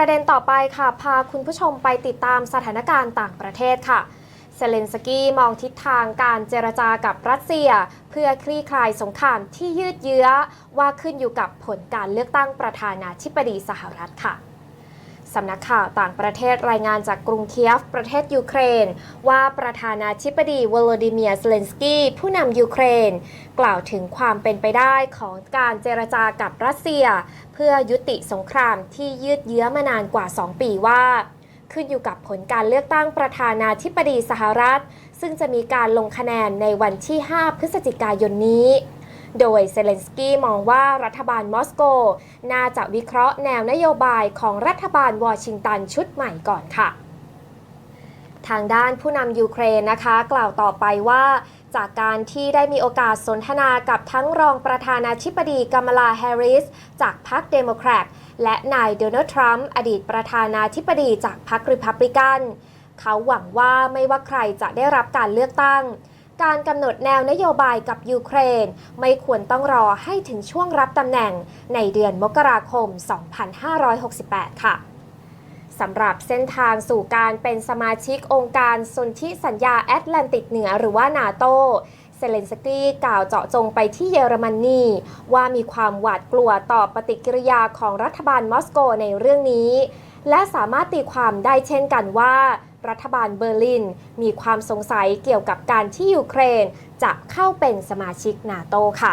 ประเด็นต่อไปค่ะ พาคุณผู้ชมไปติดตามสถานการณ์ต่างประเทศค่ะ เซเลนสกี้มองทิศทางการเจรจากับรัสเซีย เพื่อคลี่คลายสงครามที่ยืดเยื้อว่าขึ้นอยู่กับผลการเลือกตั้งประธานาธิบดีสหรัฐค่ะ สำนักข่าวต่างประเทศรายงานจากกรุงเคียฟ ประเทศยูเครน ว่าประธานาธิบดีวโลดิเมียร์เซเลนสกี้ผู้นำยูเครน กล่าวถึงความเป็นไปได้ของการเจรจากับรัสเซีย เพื่อยุติสงครามที่ยืดเยื้อมานานกว่า 2 ปีว่า ขึ้นอยู่กับผลการเลือกตั้งประธานาธิบดีสหรัฐ ซึ่งจะมีการลงคะแนนในวันที่ 5 พฤศจิกายนนี้ โดยเซเลนสกี้มองว่ารัฐบาลมอสโก น่าจะวิเคราะห์แนวนโยบายของรัฐบาลวอชิงตันชุดใหม่ก่อนค่ะ ทางด้านผู้นำยูเครนนะคะ กล่าวต่อไปว่าจากการที่ได้มีโอกาสสนทนากับทั้งรองประธานาธิบดีกัมลาแฮร์ริส จากพรรคเดโมแครตและนายโดนัลด์ทรัมป์อดีตประธานาธิบดีจากพรรคริพับลิกัน เขาหวังว่าไม่ว่าใครจะได้รับการเลือกตั้ง การกำหนดแนวนโยบายกับยูเครน ไม่ควรต้องรอให้ถึงช่วงรับตำแหน่งในเดือนมกราคม 2568 ค่ะสำหรับเส้นทางสู่การเป็นสมาชิกองค์การสนธิสัญญาแอตแลนติกเหนือหรือว่านาโตเซเลนสกี้กล่าวเจาะจงไปที่เยอรมนีว่ามีความหวาดกลัวต่อปฏิกิริยาของรัฐบาลมอสโกในเรื่องนี้ และสามารถตีความได้เช่นกันว่า รัฐบาลเบอร์ลิน มีความสงสัยเกี่ยวกับการที่ยูเครน จะเข้าเป็นสมาชิกนาโตค่ะ